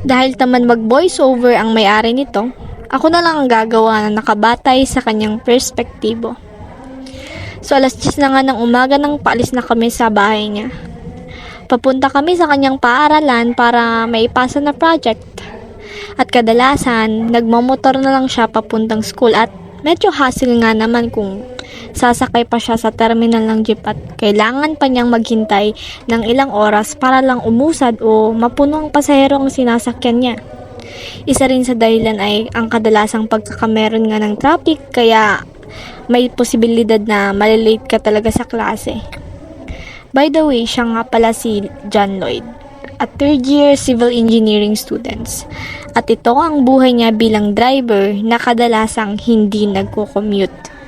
Dahil taman mag voiceover ang may-ari nito, ako na lang ang gagawa na nakabatay sa kanyang perspektibo. So alas 10 na nga ng umaga nang paalis na kami sa bahay niya. Papunta kami sa kanyang paaralan para maipasa na project. At kadalasan, nagmamotor na lang siya papuntang school at medyo hassle nga naman kung sasakay pa siya sa terminal ng jeep at kailangan pa niyang maghintay ng ilang oras para lang umusad o mapuno ang pasahero ang sinasakyan niya. Isa rin sa dahilan ay ang kadalasang pagkakameron nga ng traffic kaya may posibilidad na malilate ka talaga sa klase. By the way, siya nga pala si John Lloyd, a third year civil engineering students. At ito ang buhay niya bilang driver na kadalasang hindi nagko-commute.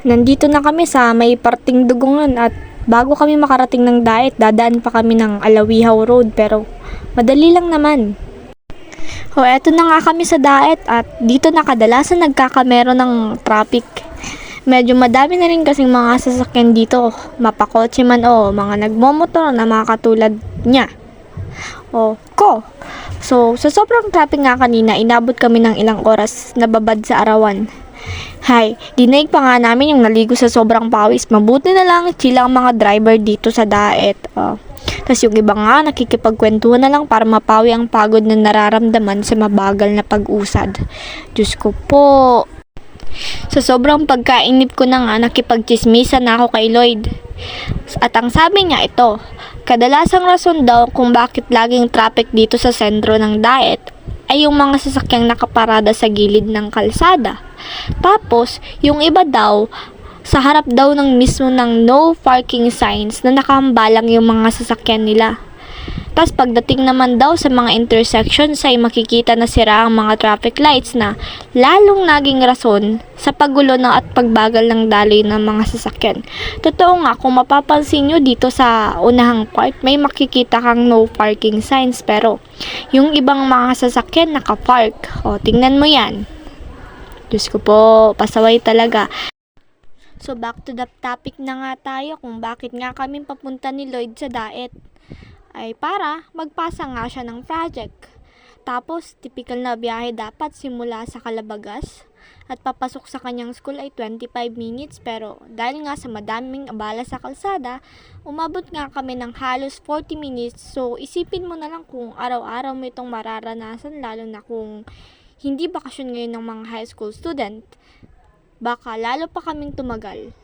Nandito na kami sa may parting dugungan at bago kami makarating ng diet, dadaan pa kami ng Alawihaw Road pero madali lang naman. O eto na nga kami sa diet at dito na kadalasan nagkakamero ng traffic. Medyo madami na rin kasing mga sasakyan dito, mapakotse man o mga nagmomotor na mga katulad niya. O ko. So, sa sobrang traffic nga kanina, inabot kami ng ilang oras na babad sa arawan. Hay, dinaig pa nga namin yung naligo sa sobrang pawis. Mabuti na lang chill ang mga driver dito sa daet. Oh. Tapos yung iba nga, nakikipagkwentuhan na lang para mapawi ang pagod na nararamdaman sa mabagal na pag-usad. Diyos ko po. Sa sobrang pagkainip ko na nga, nakipagchismisa na ako kay Lloyd. At ang sabi niya ito, kadalasang rason daw kung bakit laging traffic dito sa sentro ng diet ay yung mga sasakyang nakaparada sa gilid ng kalsada. Tapos, yung iba daw, sa harap daw ng mismo ng no parking signs na nakahambalang yung mga sasakyan nila. Tapos pagdating naman daw sa mga intersections ay makikita na sira ang mga traffic lights na lalong naging rason sa pagulo ng at pagbagal ng daloy ng mga sasakyan. Totoo nga, kung mapapansin nyo dito sa unahang part, may makikita kang no parking signs pero yung ibang mga sasakyan nakapark. O, tingnan mo yan. Diyos ko po, pasaway talaga. So back to the topic na nga tayo kung bakit nga kami papunta ni Lloyd sa Daet. Ay para magpasa nga siya ng project. Tapos, typical na biyahe dapat simula sa Calabagas at papasok sa kanyang school ay 25 minutes pero dahil nga sa madaming abala sa kalsada, umabot nga kami ng halos 40 minutes so isipin mo na lang kung araw-araw mo itong mararanasan lalo na kung hindi bakasyon ngayon ng mga high school student, baka lalo pa kaming tumagal.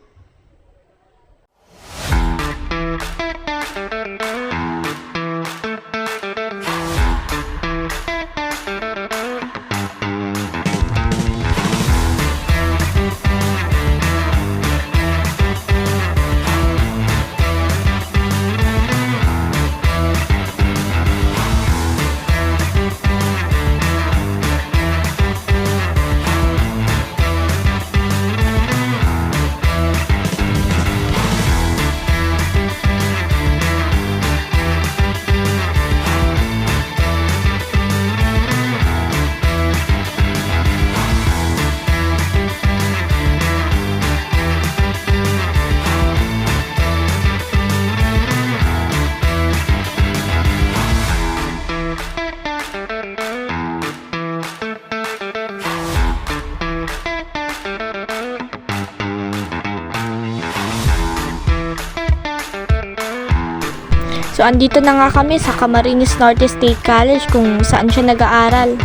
So, andito na nga kami sa Camarines Norte State College kung saan siya nag-aaral.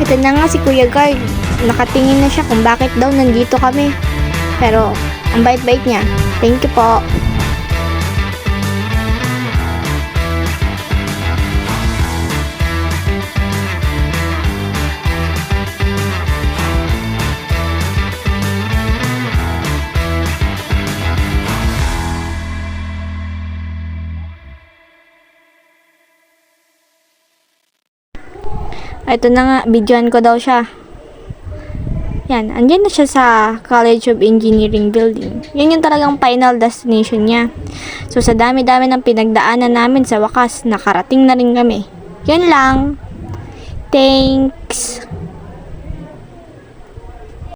Ito na nga si Kuya Guard. Nakatingin na siya kung bakit daw nandito kami. Pero, ang bait-bait niya. Thank you po. Ito na nga, videoan ko daw siya. Yan, andyan na siya sa College of Engineering building. Yan yung talagang final destination niya. So sa dami-dami ng pinagdaanan namin sa wakas, nakarating na rin kami. Yan lang. Thanks.